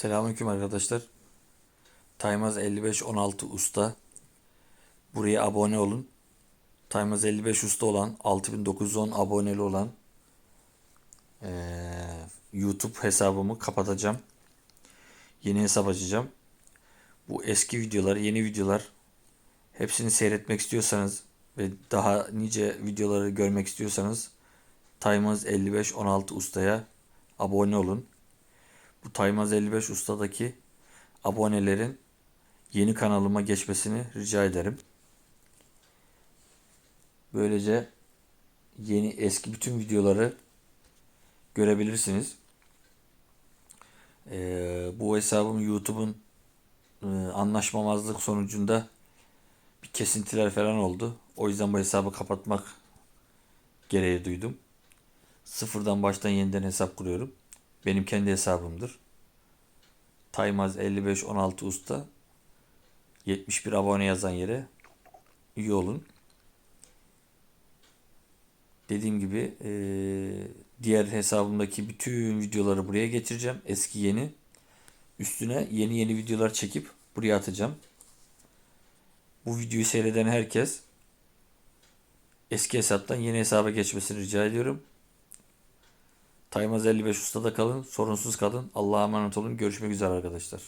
Selamünaleyküm arkadaşlar. Taymaz 5516 Usta. Buraya abone olun. Taymaz 55 Usta olan 6910 aboneli olan eee, YouTube hesabımı kapatacağım. Yeni hesap açacağım. Bu eski videolar, yeni videolar hepsini seyretmek istiyorsanız ve daha nice videoları görmek istiyorsanız Taymaz 5516 Usta'ya abone olun. Bu Taymaz 55 Usta'daki abonelerin yeni kanalıma geçmesini rica ederim. Böylece yeni eski bütün videoları görebilirsiniz. Ee, bu hesabım YouTube'un e, anlaşmamazlık sonucunda bir kesintiler falan oldu. O yüzden bu hesabı kapatmak gereği duydum. Sıfırdan baştan yeniden hesap kuruyorum. Benim kendi hesabımdır. Taymaz 5516 Usta 71 abone yazan yere üye olun. Dediğim gibi eee, diğer hesabımdaki bütün videoları buraya getireceğim. Eski yeni. Üstüne yeni yeni videolar çekip buraya atacağım. Bu videoyu seyreden herkes eski hesaptan yeni hesaba geçmesini rica ediyorum. Taymaz 55 Usta'da kalın. Sorunsuz kalın. Allah'a emanet olun. Görüşmek üzere arkadaşlar.